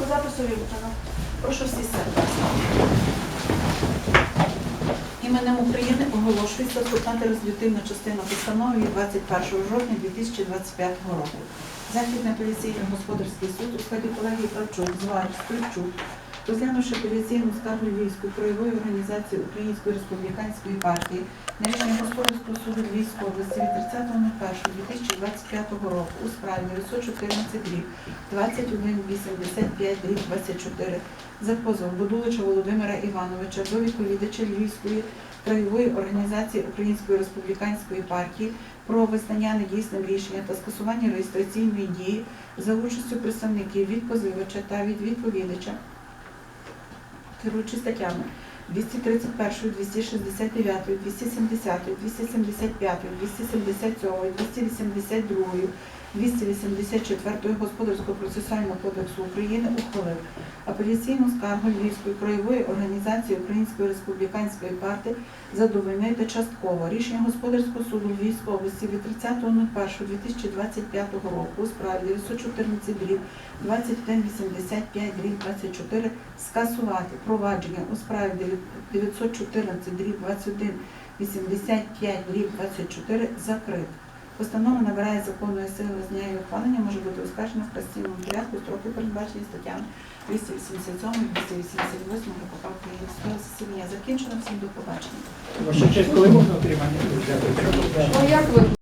По запису вивчено. Прошу всі себе. Іменем України оголошується складати резолютивна частина постанови від 21 жовтня 2025 року. Західний апеляційний господарський суд у складі колегії Кравчук, Зварів, Стрільчук, розглянувши апеляційну скаргу Львівської краєвої організації Української республіканської партії на рішення господарського суду Львівської області від 30.01.2025 року у справі 914 рік 2185 рік 24 за позовом Будулича Володимира Івановича до відповідача Львівської краєвої організації Української республіканської партії про визнання недійсним рішення та скасування реєстраційної дії за участю представників від позивача та від відповідача, керуючи статтями 231, 269, 270, 275, 277, 282, 284 Господарського процесуального кодексу України ухвалив апеляційну скаргу Львівської краєвої організації Української республіканської партії задовольнити частково рішення господарського суду Львівської області від 30.01.2025 року у справі 914 дріб 2185 дріб 24 скасувати провадження у справі 914 дріб 21 85 дріб 24 закрити. Постанова набирає законної сили з дня її ухвалення, може бути оскаржена в касаційному порядку, строки передбачені статтями 287 288 поправки засідання закінчено. Всім до побачення. Ваша честь, коли можна отримання? Дякую. Ну як ви